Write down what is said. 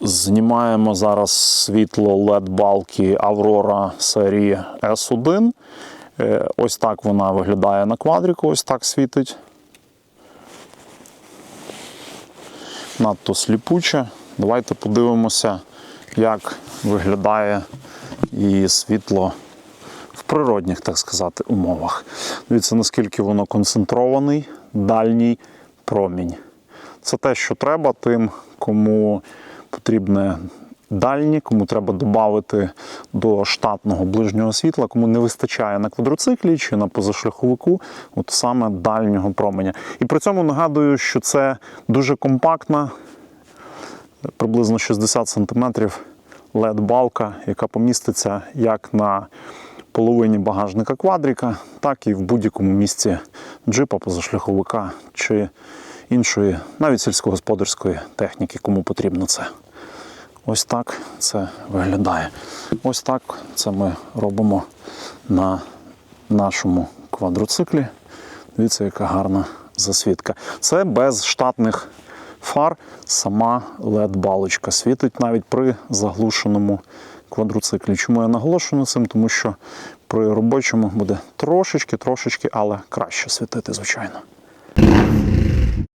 Знімаємо зараз світло LED балки Aurora серії S1. Е, Ось так вона виглядає на квадріку, ось так світить. Надто сліпуче. Давайте подивимося, як виглядає її світло в природних, так сказати, умовах. Дивіться, наскільки воно концентрований, дальній промінь. Це те, що треба тим, кому потрібне дальні, кому треба додати до штатного ближнього світла, кому не вистачає на квадроциклі чи на позашляховику, от саме дальнього променя. І при цьому нагадую, що це дуже компактна, приблизно 60 см LED-балка, яка поміститься як на половині багажника квадрика, так і в будь-якому місці джипа, позашляховика чи іншої, навіть сільськогосподарської техніки, кому потрібно це. Ось так це виглядає. Ось так це ми робимо на нашому квадроциклі. Дивіться, яка гарна засвітка. Це без штатних фар, сама LED-балочка світить навіть при заглушеному квадроциклі. Чому я наголошую на цим? Тому що при робочому буде трошечки, трошечки, але краще світити, звичайно.